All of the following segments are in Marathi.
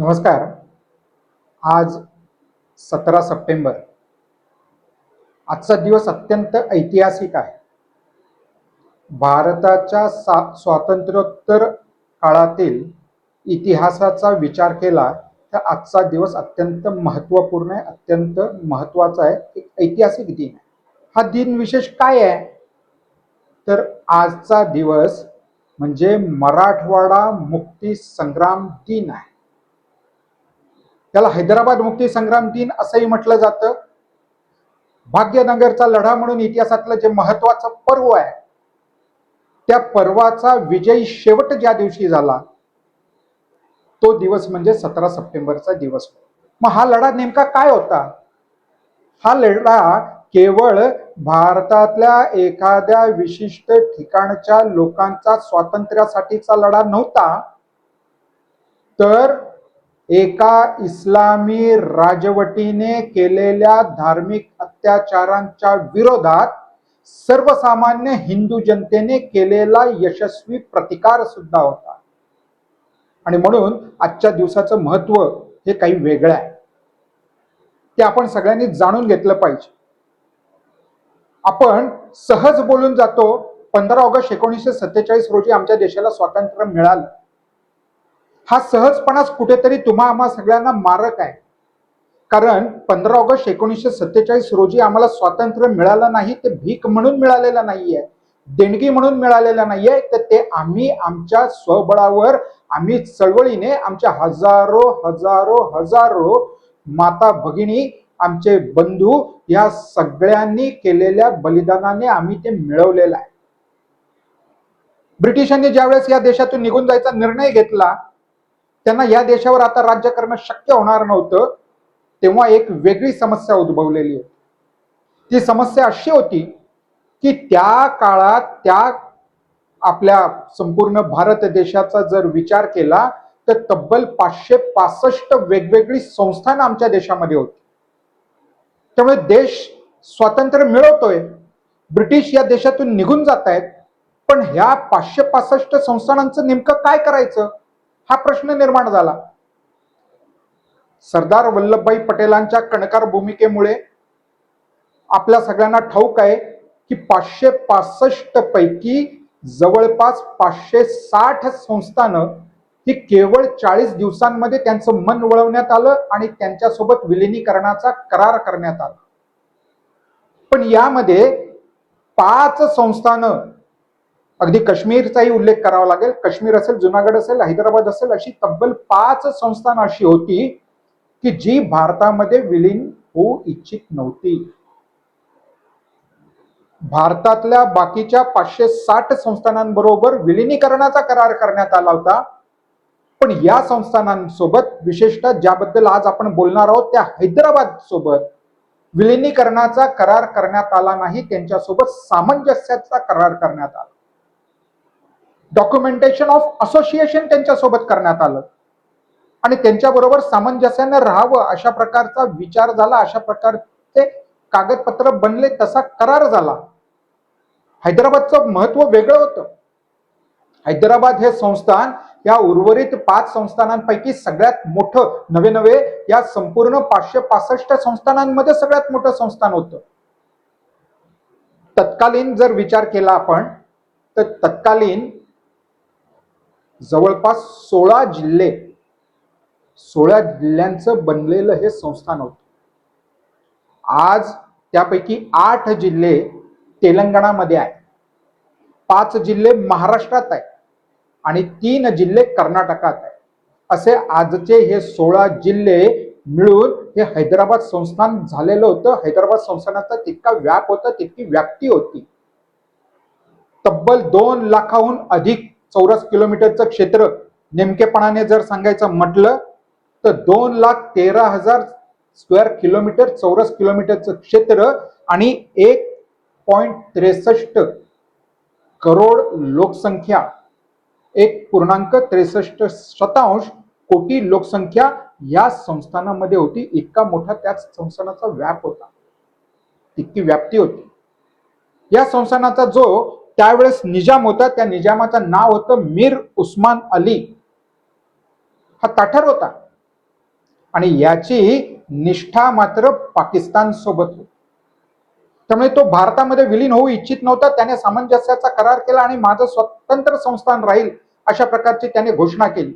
नमस्कार. आज सतरा सप्टेंबर. आजचा दिवस अत्यंत ऐतिहासिक आहे. भारताच्या सा स्वातंत्र्योत्तर काळातील इतिहासाचा विचार केला तर आजचा दिवस अत्यंत महत्त्वपूर्ण आहे अत्यंत महत्त्वाचा आहे एक ऐतिहासिक दिन आहे. हा दिन विशेष काय आहे? तर आजचा दिवस म्हणजे मराठवाडा मुक्ती संग्राम दिन आहे. त्याला हैदराबाद मुक्ती संग्राम दिन असंही म्हटलं जातं. भाग्यनगरचा लढा म्हणून इतिहासातलं जे महत्वाचं पर्व आहे त्या पर्वाचा विजयी शेवट ज्या दिवशी झाला तो दिवस म्हणजे सतरा सप्टेंबरचा दिवस. मग हा लढा नेमका काय होता? हा लढा केवळ भारतातल्या एखाद्या विशिष्ट ठिकाणच्या लोकांचा स्वातंत्र्यासाठीचा लढा नव्हता तर एका इस्लामी राजवटीने केलेल्या धार्मिक अत्याचारांच्या विरोधात सर्वसामान्य हिंदू जनतेने केलेला यशस्वी प्रतिकार सुद्धा होता. आणि म्हणून आजच्या दिवसाचं महत्त्व हे काही वेगळं आहे. ते आपण सगळ्यांनी जाणून घेतलं पाहिजे. आपण सहज बोलून जातो पंधरा ऑगस्ट एकोणीसशे सत्तेचाळीस रोजी आमच्या देशाला स्वातंत्र्य मिळालं. हा सहजपणाच कुठेतरी तुम्हा आम्हा सगळ्यांना मारक आहे. कारण पंधरा ऑगस्ट एकोणीसशे सत्तेचाळीस रोजी आम्हाला स्वातंत्र्य मिळालं नाही ते भीक म्हणून मिळालेलं नाहीये देणगी म्हणून मिळालेलं नाहीये तर ते आम्ही आमच्या स्वबळावर आम्ही चळवळीने आमच्या हजारो हजारो हजारो माता भगिनी आमचे बंधू या सगळ्यांनी केलेल्या बलिदानाने आम्ही ते मिळवलेलं आहे. ब्रिटिशांनी ज्यावेळेस या देशातून निघून जायचा निर्णय घेतला त्यांना या देशावर आता राज्य करणं शक्य होणार नव्हतं तेव्हा एक वेगळी समस्या उद्भवलेली होती. ती समस्या अशी होती की त्या काळात त्या आपल्या संपूर्ण भारत देशाचा जर विचार केला तर तब्बल पाचशे पासष्ट वेगवेगळी संस्थान आमच्या देशामध्ये होती. त्यामुळे देश स्वातंत्र्य मिळवतोय ब्रिटिश या देशातून निघून जात आहेत पण ह्या पाचशे पासष्ट संस्थानांचं नेमकं काय करायचं? हा प्रश्न निर्माण झाला. सरदार वल्लभभाई पटेलांच्या कणकार भूमिकेमुळे आपल्या सगळ्यांना ठाऊक आहे की पाचशे पासष्ट पैकी जवळपास पाचशे साठ संस्थानं ही केवळ चाळीस दिवसांमध्ये त्यांचं मन वळवण्यात आलं आणि त्यांच्यासोबत विलिनीकरणाचा करार करण्यात आला. पण यामध्ये पाच संस्थानं अगदी काश्मीरचाही उल्लेख करावा लागेल. काश्मीर असेल जुनागड असेल हैदराबाद असेल अशी तब्बल पाच संस्थान अशी होती की जी भारतामध्ये विलीन होऊ इच्छित नव्हती. भारतातल्या बाकीच्या पाचशे साठ संस्थानांबरोबर विलिनीकरणाचा करार करण्यात आला होता. पण या संस्थानांसोबत विशेषतः ज्याबद्दल आज आपण बोलणार आहोत त्या हैदराबाद सोबत विलिनीकरणाचा करार करण्यात आला नाही. त्यांच्यासोबत सामंजस्याचा करार करण्यात आला. डॉक्युमेंटेशन ऑफ असोसिएशन त्यांच्यासोबत करण्यात आलं. आणि त्यांच्याबरोबर सामंजस्यानं राहावं अशा प्रकारचा विचार झाला अशा प्रकारचे कागदपत्र बनले तसा करार झाला. हैदराबादचं महत्त्व वेगळं होतं. हैदराबाद हे संस्थान या उर्वरित पाच संस्थानांपैकी सगळ्यात मोठं नवे नवे या संपूर्ण पाचशे पासष्ट संस्थानांमध्ये सगळ्यात मोठं संस्थान होतं. तत्कालीन जर विचार केला आपण तर तत्कालीन जवळपास सोळा जिल्हे सोळा जिल्ह्यांचं बनलेलं हे संस्थान होतं. आज त्यापैकी आठ जिल्हे तेलंगणामध्ये आहे पाच जिल्हे महाराष्ट्रात आहे आणि तीन जिल्हे कर्नाटकात आहे असे आजचे हे सोळा जिल्हे मिळून हे हैदराबाद संस्थान झालेलं होतं. हैदराबाद संस्थानाचा तितका व्याप होता तितकी व्याप्ती होती. तब्बल दोन लाखाहून अधिक चौरस किलोमीटरचं क्षेत्र नेमकेपणाने जर सांगायचं म्हटलं तर दोन लाख तेरा हजार स्क्वेअर किलोमीटर चौरस किलोमीटरचं क्षेत्र आणि एक पॉइंट त्रेसष्ट करोड लोकसंख्या. एक पूर्णांक त्रेसष्ट शतांश कोटी लोकसंख्या या संस्थानामध्ये होती. इतका मोठा त्याच संस्थानाचा व्याप होता. इतकी व्याप्ती होती. या संस्थानाचा जो त्यावेळेस निजाम होता. त्या निजामाचं नाव होतं मीर उस्मान अली. हा ताठर होता. आणि याची निष्ठा मात्र पाकिस्तान सोबत होती. त्यामुळे तो भारतामध्ये विलीन होऊ इच्छित नव्हता. त्याने सामंजस्याचा करार केला आणि माझं स्वतंत्र संस्थान राहील अशा प्रकारची त्याने घोषणा केली.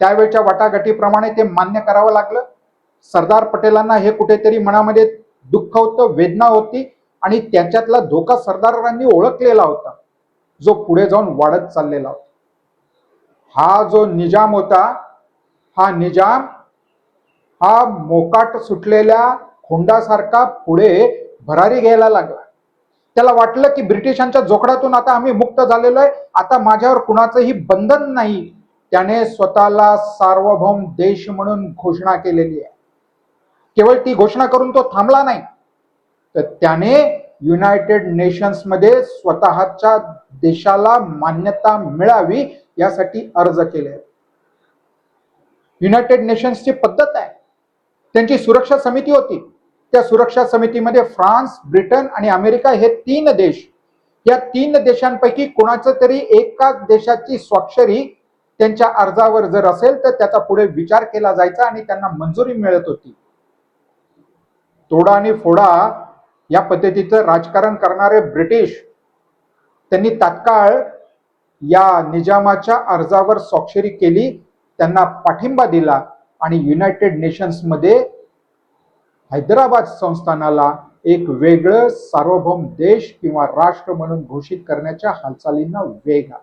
त्यावेळच्या वाटाघाटीप्रमाणे ते मान्य करावं लागलं. सरदार पटेलांना हे कुठेतरी मनामध्ये दुःख होतं वेदना होती. आणि त्याच्यातला धोका सरदारांनी ओळखलेला होता जो पुढे जाऊन वाढत चाललेला होता. हा जो निजाम होता हा निजाम हा मोकाट सुटलेल्या खोंडासारखा पुढे भरारी घ्यायला लागला. त्याला वाटलं की ब्रिटिशांच्या जोखडातून आता आम्ही मुक्त झालेलो आहे आता माझ्यावर कुणाचंही बंधन नाही. त्याने स्वतःला सार्वभौम देश म्हणून घोषणा केलेली आहे. केवळ ती घोषणा करून तो थांबला नाही. तर त्याने युनायटेड नेशन्समध्ये स्वतःच्या देशाला मान्यता मिळावी यासाठी अर्ज केले. युनायटेड नेशन्सची पद्धत आहे. त्यांची सुरक्षा समिती होती. त्या सुरक्षा समितीमध्ये फ्रान्स ब्रिटन आणि अमेरिका हे तीन देश या तीन देशांपैकी कोणाचं तरी एका देशाची स्वाक्षरी त्यांच्या अर्जावर जर असेल तर त्याचा पुढे विचार केला जायचा आणि त्यांना मंजुरी मिळत होती. तोडा आणि फोडा या पद्धतीचं राजकारण करणारे ब्रिटिश त्यांनी तात्काळ या निजामाच्या अर्जावर स्वाक्षरी केली त्यांना पाठिंबा दिला आणि युनायटेड नेशन्समध्ये हैदराबाद संस्थानाला एक वेगळं सार्वभौम देश किंवा राष्ट्र म्हणून घोषित करण्याच्या हालचालींना वेग आला.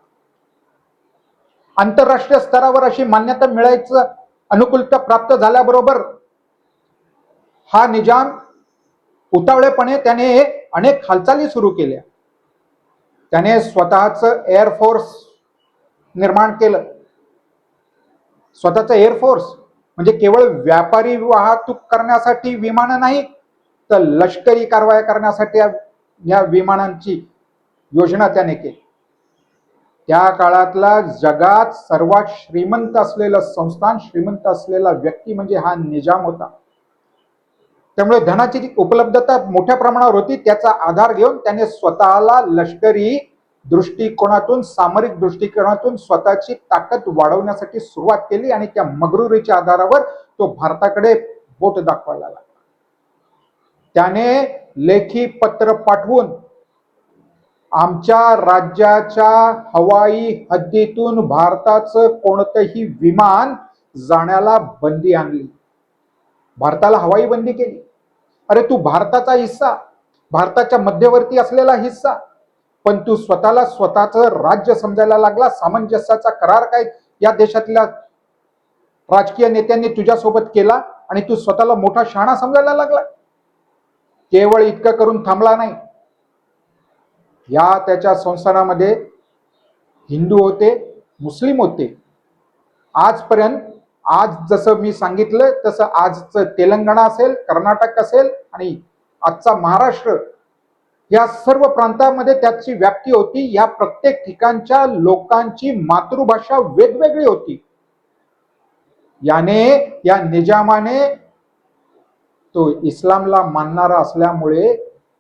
आंतरराष्ट्रीय स्तरावर अशी मान्यता मिळायचं अनुकूलता प्राप्त झाल्याबरोबर हा निजाम उतावळेपणे त्याने अनेक हालचाली सुरू केल्या. त्याने स्वतःच एअरफोर्स निर्माण केलं. स्वतःचं एअरफोर्स म्हणजे केवळ व्यापारी वाहतूक करण्यासाठी विमानं नाही तर लष्करी कारवाया करण्यासाठी या- या विमानांची योजना त्याने केली. त्या काळातला जगात सर्वात श्रीमंत असलेलं संस्थान श्रीमंत असलेला व्यक्ती म्हणजे हा निजाम होता. त्यामुळे धनाची जी उपलब्धता मोठ्या प्रमाणावर होती त्याचा आधार घेऊन त्याने स्वतःला लष्करी दृष्टिकोनातून सामरिक दृष्टिकोनातून स्वतःची ताकद वाढवण्यासाठी सुरुवात केली आणि त्या मगरुरीच्या आधारावर तो भारताकडे बोट दाखवायला लागला. त्याने लेखी पत्र पाठवून आमच्या राज्याच्या हवाई हद्दीतून भारताचं कोणतंही विमान जाण्याला बंदी आणली. भारताला हवाई बंदी केली. अरे तू भारताचा हिस्सा भारताच्या मध्यवर्ती असलेला हिस्सा पण तू स्वतःला स्वतःचं राज्य समजायला लागला सामंजस्याचा करार काय या देशातल्या राजकीय नेत्यांनी तुझ्यासोबत केला आणि तू स्वतःला मोठा शहाणा समजायला लागला? केवळ इतकं करून थांबला नाही. या त्याच्या संस्थानामध्ये हिंदू होते मुस्लिम होते. आजपर्यंत आज जसं मी सांगितलं तसं आजचं तेलंगणा असेल कर्नाटक असेल आणि आजचा महाराष्ट्र या सर्व प्रांतामध्ये त्याची व्याप्ती होती. या प्रत्येक ठिकाणच्या लोकांची मातृभाषा वेगवेगळी होती. याने या निजामाने तो इस्लामला मानणारा असल्यामुळे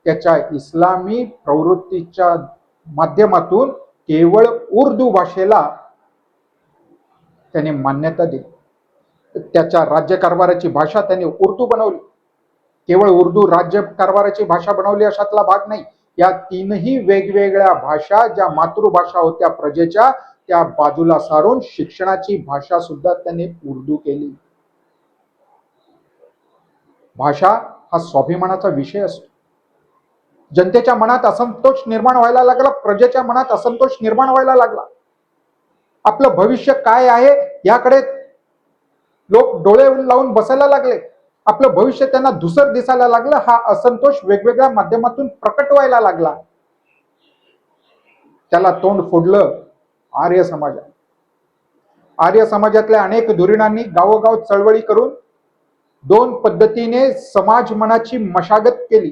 त्याच्या इस्लामी प्रवृत्तीच्या माध्यमातून केवळ उर्दू भाषेला त्याने मान्यता दिली. त्याच्या राज्यकारभाराची भाषा त्यांनी उर्दू बनवली. केवळ उर्दू राज्य कारभाराची भाषा बनवली अशातला भाग नाही. या तीनही वेगवेगळ्या भाषा ज्या मातृभाषा होत्या प्रजेच्या त्या बाजूला सारून शिक्षणाची भाषा सुद्धा त्यांनी उर्दू केली. भाषा हा स्वाभिमानाचा विषय असतो. जनतेच्या मनात असंतोष निर्माण व्हायला लागला प्रजेच्या मनात असंतोष निर्माण व्हायला लागला. आपलं भविष्य काय आहे याकडे लोक डोळे लावून बसायला लागले. आपलं भविष्य त्यांना धुसर दिसायला लागलं. हा असंतोष वेगवेगळ्या माध्यमातून प्रकट व्हायला लागला. त्याला तोंड फोडलं आर्य समाजात आर्य समाजातल्या अनेक धुरीणांनी गावोगाव चळवळी करून दोन पद्धतीने समाज मनाची मशागत केली.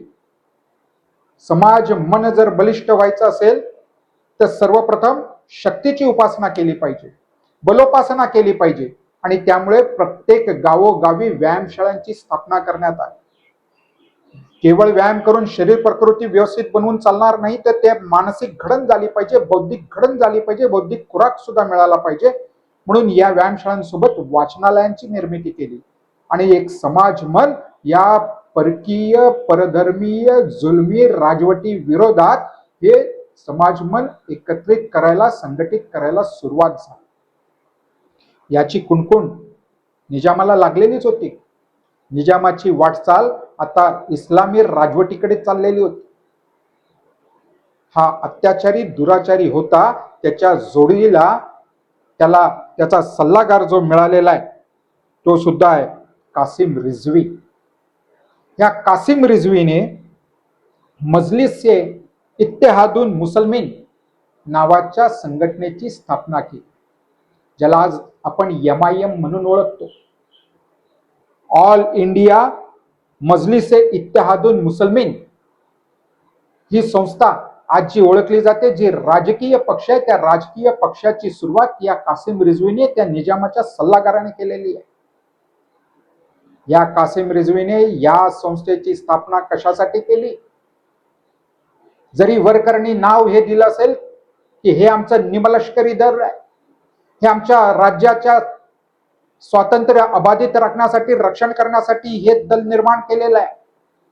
समाज मन जर बलिष्ठ व्हायचं असेल तर सर्वप्रथम शक्तीची उपासना केली पाहिजे. बलोपासना केली पाहिजे. आणि त्यामुळे प्रत्येक गावोगावी व्यायामशाळांची स्थापना करण्यात आली. केवळ व्यायाम करून शरीर प्रकृती व्यवस्थित बनवून चालणार नाही तर ते मानसिक घडण झाली पाहिजे बौद्धिक घडण झाली पाहिजे बौद्धिक खुराक सुद्धा मिळाला पाहिजे. म्हणून या व्यायामशाळांसोबत वाचनालयांची निर्मिती केली. आणि एक समाज मन या परकीय परधर्मीय जुलमी राजवटी विरोधात हे समाजमन एकत्रित करायला संघटित करायला सुरुवात झाली. याची कुणकुण निजामाला लागलेलीच होती. निजामाची वाटचाल आता इस्लामी राजवटीकडे चाललेली होती. हा अत्याचारी दुराचारी होता. त्याच्या जोडीला त्याला त्याचा सल्लागार जो मिळालेला आहे तो सुद्धा आहे कासिम रिझवी. या कासिम रिझवीने मजलिस इत्तेहादून इत्तेहादुन मुसलमीन नावाच्या संघटनेची स्थापना केली. ज्याला आज आपण एम आय एम म्हणून ओळखतो. All India Majlis e Ittehadul Muslimeen. ही संस्था आज जी ओळखली जाते जी राजकीय पक्ष आहे त्या राजकीय पक्षाची सुरुवात या कासिम रिझवीने त्या निजामाच्या सल्लागाराने केलेली आहे. या कासिम रिझवीने या संस्थेची स्थापना कशासाठी केली? जरी वरकरणी नाव हे दिलं असेल की हे आमचं निमलष्करी दल आहे. हे आमच्या राज्याच्या स्वातंत्र्य अबाधित राखण्यासाठी रक्षण करण्यासाठी हे दल निर्माण केलेलं आहे.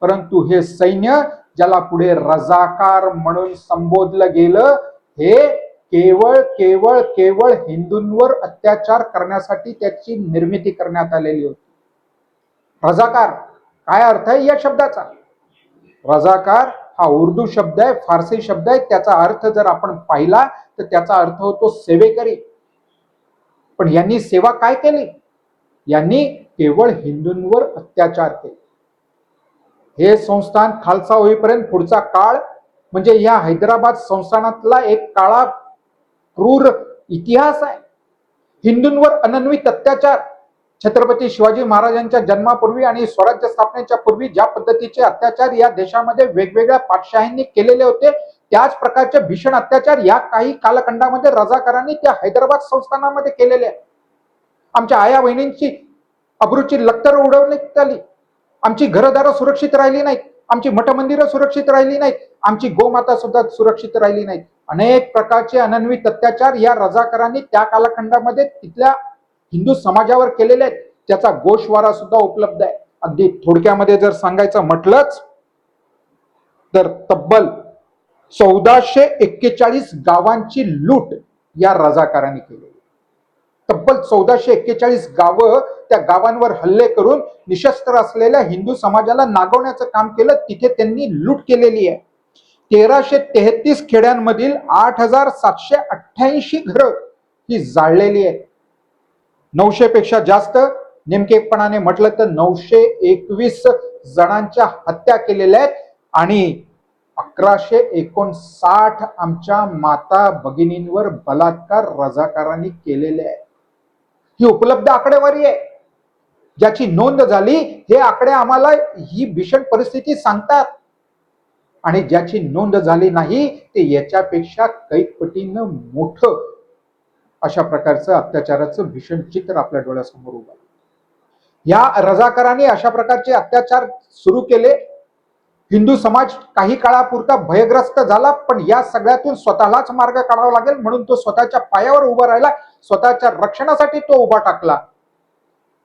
परंतु हे सैन्य ज्याला पुढे रजाकार म्हणून संबोधलं गेलं हे केवळ केवळ केवळ हिंदूंवर अत्याचार करण्यासाठी त्याची निर्मिती करण्यात आलेली होती. रजाकार काय अर्थ आहे या शब्दाचा? रजाकार हा उर्दू शब्द आहे फारसी शब्द आहे. त्याचा अर्थ जर आपण पाहिला तर त्याचा अर्थ होतो सेवेकरी. पण यांनी सेवा काय केली? यांनी केवळ हिंदूंवर अत्याचार केले. हे संस्थान खालसा होईपर्यंत पुढचा काळ म्हणजे या हैदराबाद संस्थानातला एक काळा क्रूर इतिहास आहे. हिंदूंवर अनन्वित अत्याचार. छत्रपती शिवाजी महाराजांच्या जन्मापूर्वी आणि स्वराज्य स्थापनेच्या पूर्वी ज्या पद्धतीचे अत्याचार या देशामध्ये वेगवेगळ्या पाठशाहींनी केलेले होते त्याच प्रकारचे भीषण अत्याचार या काही कालखंडामध्ये रजाकारांनी त्या हैदराबाद संस्थानामध्ये केलेले आहे आमच्या आया बहिणींची अब्रूची लक्तर उडवण्यात आली. आमची घरदारं सुरक्षित राहिली नाहीत. आमची मठमंदिरं सुरक्षित राहिली नाहीत. आमची गोमाता सुद्धा सुरक्षित राहिली नाहीत. अनेक प्रकारचे अनन्वित अत्याचार या रजाकारांनी त्या कालखंडामध्ये तिथल्या हिंदू समाजावर केलेले आहेत. त्याचा गोषवारा सुद्धा उपलब्ध आहे. अगदी थोडक्यामध्ये जर सांगायचं म्हटलंच तर तब्बल चौदाशे एक्केचाळीस गावांची लूट या रजाकारांनी केली तब्बल चौदाशे एक्केचाळीस गावं त्या गावांवर हल्ले करून निशस्त्र असलेल्या हिंदू समाजाला नागवण्याचं काम केलं तिथे त्यांनी लूट केलेली आहे. तेराशे तेहतीस खेड्यांमधील आठ हजार सातशे अठ्ठ्याऐंशी घरं ही जाळलेली आहेत. नऊशे पेक्षा जास्त नेमकेपणाने म्हटलं तर नऊशे एकवीस जणांच्या हत्या केलेल्या आहेत आणि अकराशे एकोणसाठ आमच्या माता भगिनींवर बलात्कार रजाकारांनी केलेले आहे. ही उपलब्ध आकडेवारी आहे. ज्याची नोंद झाली हे आकडे आम्हाला ही भीषण परिस्थिती सांगतात. आणि ज्याची नोंद झाली नाही ते याच्यापेक्षा कैक पटीनं मोठं. अशा प्रकारचं अत्याचाराचं भीषण चित्र आपल्या डोळ्यासमोर उभं या रजाकारांनी अशा प्रकारचे अत्याचार सुरू केले हिंदू समाज काही काळापुरता भयग्रस्त झाला पण या सगळ्यातून स्वतःलाच मार्ग काढावा लागेल म्हणून तो स्वतःच्या पायावर उभा राहिला स्वतःच्या रक्षणासाठी तो उभा टाकला.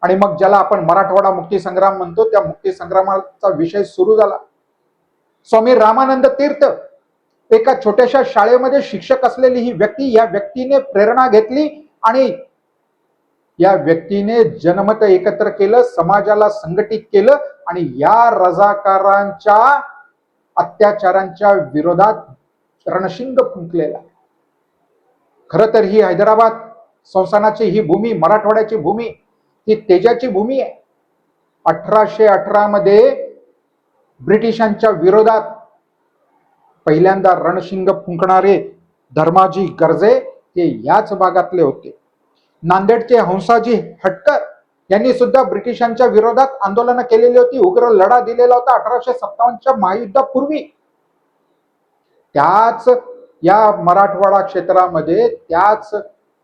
आणि मग ज्याला आपण मराठवाडा मुक्ती संग्राम म्हणतो त्या मुक्ती संग्रामाचा विषय सुरू झाला. स्वामी रामानंद तीर्थ एका छोट्याशा शाळेमध्ये शिक्षक असलेली ही व्यक्ती या व्यक्तीने प्रेरणा घेतली आणि या व्यक्तीने जनमत एकत्र केलं समाजाला संघटित केलं आणि या रजाकारांच्या अत्याचारांच्या विरोधात रणशिंग फुंकलेला. खर तर ही हैदराबाद संस्थानाची ही भूमी मराठवाड्याची भूमी ही तेजाची भूमी आहे. अठराशे अठरा मध्ये ब्रिटिशांच्या विरोधात पहिल्यांदा रणशिंग फुंकणारे धर्माजी गर्जे हे याच भागातले होते. नांदेडचे हंसाजी हटकर यांनी सुद्धा ब्रिटिशांच्या विरोधात आंदोलन केलेली होती. उग्र लढा दिलेला होता अठराशे सत्तावन्नच्या महायुद्धापूर्वी. त्याच या मराठवाडा क्षेत्रामध्ये त्याच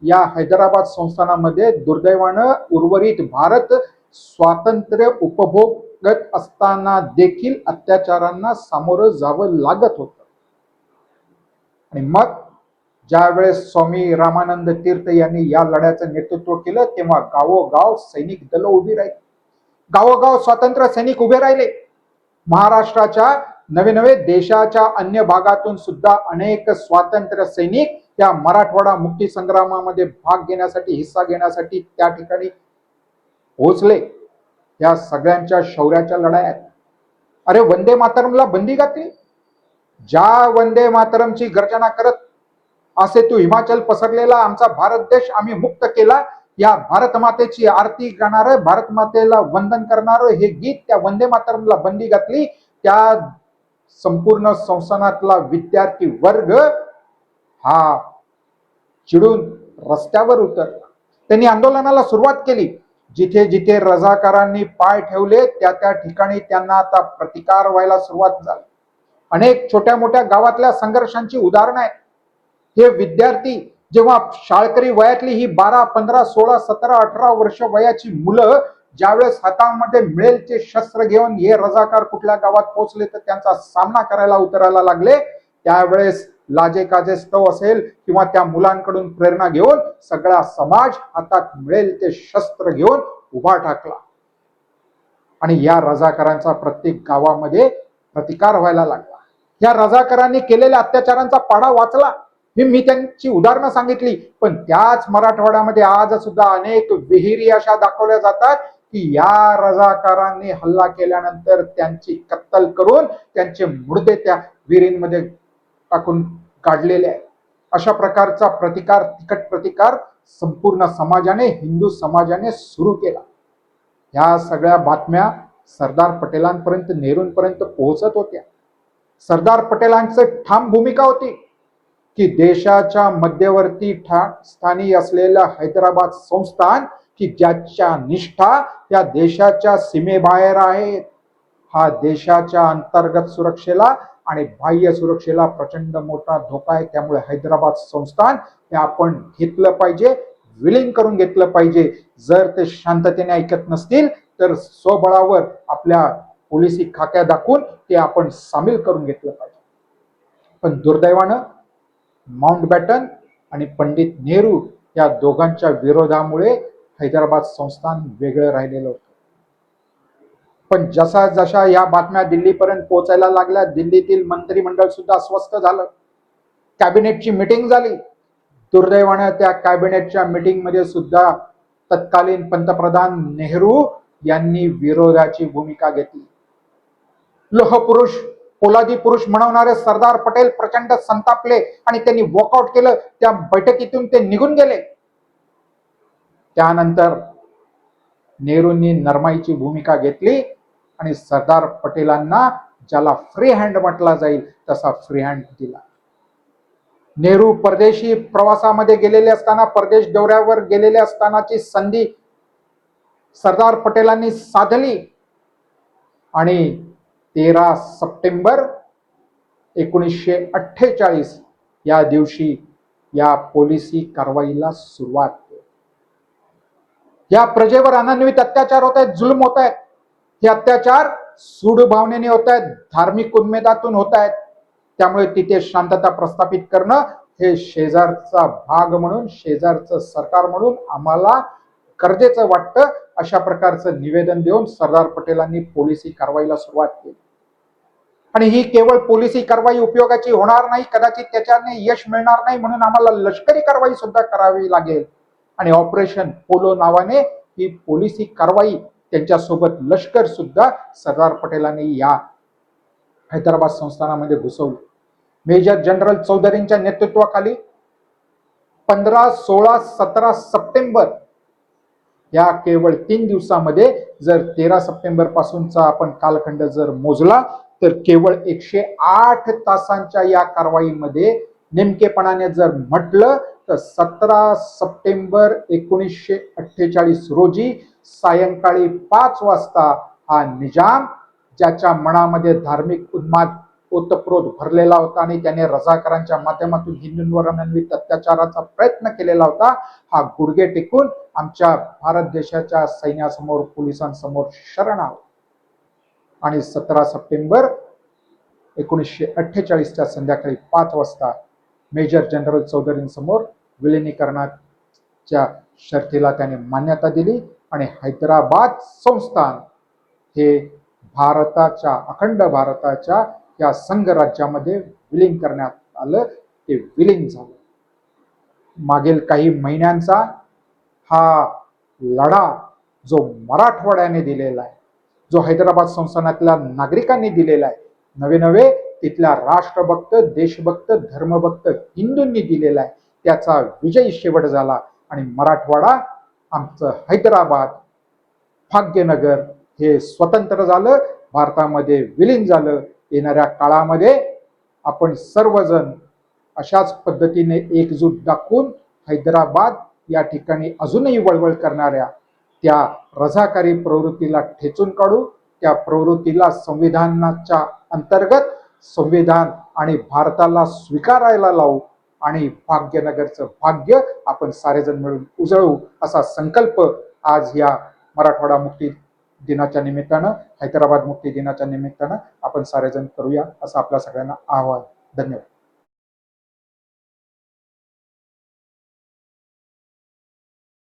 या हैदराबाद संस्थानामध्ये दुर्दैवानं उर्वरित भारत स्वातंत्र्य उपभोगत असताना देखील अत्याचारांना सामोरं जावं लागत होतं. आणि मग ज्यावेळेस स्वामी रामानंद तीर्थ यांनी या लढ्याचं नेतृत्व केलं तेव्हा गावोगाव सैनिक दल उभी राहिली. गावोगाव स्वातंत्र्य सैनिक उभे राहिले. महाराष्ट्राच्या नवे नवे देशाच्या अन्य भागातून सुद्धा अनेक स्वातंत्र्य सैनिक या मराठवाडा मुक्ती संग्रामामध्ये भाग घेण्यासाठी हिस्सा घेण्यासाठी त्या ठिकाणी पोहोचले. या सगळ्यांच्या शौर्याच्या लढाया अरे वंदे मातरमला बंदी घातली? ज्या वंदे मातरमची गर्जना करत असे तू हिमाचल पसरलेला आमचा भारत देश आम्ही मुक्त केला. या भारत मातेची आरती गाणार भारत मातेला वंदन करणार हे गीत त्या वंदे मातरमला बंदी घातली. त्या संपूर्ण संस्थानातला विद्यार्थी वर्ग हा चिडून रस्त्यावर उतरला. त्यांनी आंदोलनाला सुरुवात केली. जिथे जिथे रजाकारांनी पाय ठेवले त्या त्या ठिकाणी त्यांना आता प्रतिकार व्हायला सुरुवात झाली. अनेक छोट्या मोठ्या गावातल्या संघर्षांची उदाहरणं आहेत. हे विद्यार्थी जेव्हा शाळकरी वयातली ही बारा पंधरा सोळा सतरा अठरा वर्ष वयाची मुलं ज्यावेळेस हातामध्ये मिळेल ते शस्त्र घेऊन हे रजाकार कुठल्या गावात पोहोचले तर त्यांचा सामना करायला उतरायला लागले त्यावेळेस लाजे काजे स्तव असेल किंवा त्या मुलांकडून प्रेरणा घेऊन सगळा समाज हातात मिळेल ते शस्त्र घेऊन उभा टाकला आणि या रजाकारांचा प्रत्येक गावामध्ये प्रतिकार व्हायला लागला. या रजाकारांनी केलेल्या अत्याचारांचा पाडा वाचला. ही मी त्यांची उदाहरणं सांगितली पण त्याच मराठवाड्यामध्ये आज सुद्धा अनेक विहिरी अशा दाखवल्या जातात की या रजाकारांनी हल्ला केल्यानंतर त्यांची कत्तल करून त्यांचे मुर्दे त्या विहिरींमध्ये टाकून काढलेले आहे अशा प्रकारचा प्रतिकार तिखट प्रतिकार संपूर्ण समाजाने हिंदू समाजाने सुरू केला. ह्या सगळ्या बातम्या सरदार पटेलांपर्यंत नेहरूंपर्यंत पोहोचत होत्या. सरदार पटेलांचं ठाम भूमिका होती. की देशाच्या मध्यवर्ती ठा स्थानी असलेल्या हैदराबाद संस्थान की ज्याच्या निष्ठा या देशाच्या सीमेबाहेर आहेत हा देशाच्या अंतर्गत सुरक्षेला आणि बाह्य सुरक्षेला प्रचंड मोठा धोका आहे. त्यामुळे हैदराबाद संस्थान हे आपण घेतलं पाहिजे विलीन करून घेतलं पाहिजे. जर ते शांततेने ऐकत नसतील तर स्वबळावर आपल्या पोलिसी खाक्या दाखवून ते आपण सामील करून घेतलं पाहिजे. पण दुर्दैवानं माउंट बॅटन आणि पंडित नेहरू या दोघांच्या विरोधामुळे हैदराबाद संस्थान वेगळं राहिलेलं होतं. पण जसा जशा या बातम्या दिल्लीपर्यंत पोहोचायला लागल्या दिल्लीतील मंत्रिमंडळ सुद्धा अस्वस्थ झालं. कॅबिनेटची मिटिंग झाली. दुर्दैवानं त्या कॅबिनेटच्या मिटिंगमध्ये सुद्धा तत्कालीन पंतप्रधान नेहरू यांनी विरोधाची भूमिका घेतली. लोहपुरुष पोलादी पुरुष म्हणवणारे सरदार पटेल प्रचंड संतापले आणि त्यांनी वॉकआउट केलं. त्या बैठकीतून ते निघून गेले. त्यानंतर नेहरूंनी नरमाईची भूमिका घेतली आणि सरदार पटेलांना ज्याला फ्री हँड म्हटला जाईल तसा फ्री हँड दिला. नेहरू परदेशी प्रवासामध्ये गेलेले असताना परदेश दौऱ्यावर गेलेले असतानाची संधी सरदार पटेलांनी साधली. आणि तेरा सप्टेंबर एकोणीसशे अठ्ठेचाळीस या दिवशी या पोलिसी कारवाईला सुरुवात. या प्रजेवर अनन्वित अत्याचार होत आहेत जुलम होत आहेत. हे अत्याचार सूड भावनेने होत आहेत धार्मिक उन्मेदातून होत आहेत. त्यामुळे तिथे शांतता प्रस्थापित करणं हे शेजारचा भाग म्हणून शेजारचं सरकार म्हणून आम्हाला गरजेचं वाटतं. अशा प्रकारचं निवेदन देऊन सरदार पटेलांनी पोलिसी कारवाईला सुरुवात केली. आणि ही केवळ पोलिसी कारवाई उपयोगाची होणार नाही कदाचित त्याच्याने यश मिळणार नाही म्हणून आम्हाला लष्करी कारवाई सुद्धा करावी लागेल. आणि ऑपरेशन पोलो नावाने ही पोलिसी कारवाई त्यांच्यासोबत लष्कर सुद्धा सरदार पटेलांनी या हैदराबाद संस्थानामध्ये घुसवली. मेजर जनरल चौधरींच्या नेतृत्वाखाली पंधरा सोळा सतरा सप्टेंबर या केवळ तीन दिवसामध्ये जर तेरा सप्टेंबर पासूनचा आपण कालखंड जर मोजला तर केवळ एकशे आठ तासांच्या या कारवाईमध्ये नेमकेपणाने जर म्हटलं तर सतरा सप्टेंबर एकोणीसशे अठ्ठेचाळीस रोजी सायंकाळी पाच वाजता हा निजाम ज्याच्या मनामध्ये धार्मिक उन्माद ओतप्रोत भरलेला होता आणि त्याने रजाकारांच्या माध्यमातून हिंदूंवर अनन्वित अत्याचाराचा प्रयत्न केलेला होता हा गुडघे टेकून आमच्या भारत देशाच्या सैन्यासमोर पोलिसांसमोर शरण आला. आणि सतरा सप्टेंबर एकोणीसशे अठ्ठेचाळीसच्या संध्याकाळी पाच वाजता मेजर जनरल चौधरींसमोर विलिनीकरणाच्या शर्तीला त्याने मान्यता दिली आणि हैदराबाद संस्थान हे भारताच्या अखंड भारताच्या या संघराज्यामध्ये विलीन करण्यात आलं. ते विलीन झालं. मागील काही महिन्यांचा हा लढा जो मराठवाड्याने दिलेला आहे जो हैदराबाद संस्थानातल्या नागरिकांनी दिलेला आहे नवे नवे तिथल्या राष्ट्रभक्त देशभक्त धर्मभक्त हिंदूंनी दिलेला आहे त्याचा विजयी शेवट झाला. आणि मराठवाडा आमचं हैदराबाद भाग्यनगर हे स्वतंत्र झालं भारतामध्ये विलीन झालं. येणाऱ्या काळामध्ये आपण सर्वजण अशाच पद्धतीने एकजूट दाखवून हैदराबाद या ठिकाणी अजूनही वळवळ करणाऱ्या त्या रझाकारी प्रवृत्तीला ठेचून काढू त्या प्रवृत्तीला संविधानाच्या अंतर्गत संविधान आणि भारताला स्वीकारायला लावू आणि भाग्यनगरचं भाग्य आपण सारेजण मिळून उजळू असा संकल्प आज या मराठवाडा मुक्ती दिनाच्या निमित्तानं हैदराबाद मुक्ती दिनाच्या निमित्तानं आपण सारेजण करूया असं आपल्या सगळ्यांना आवाहन. धन्यवाद.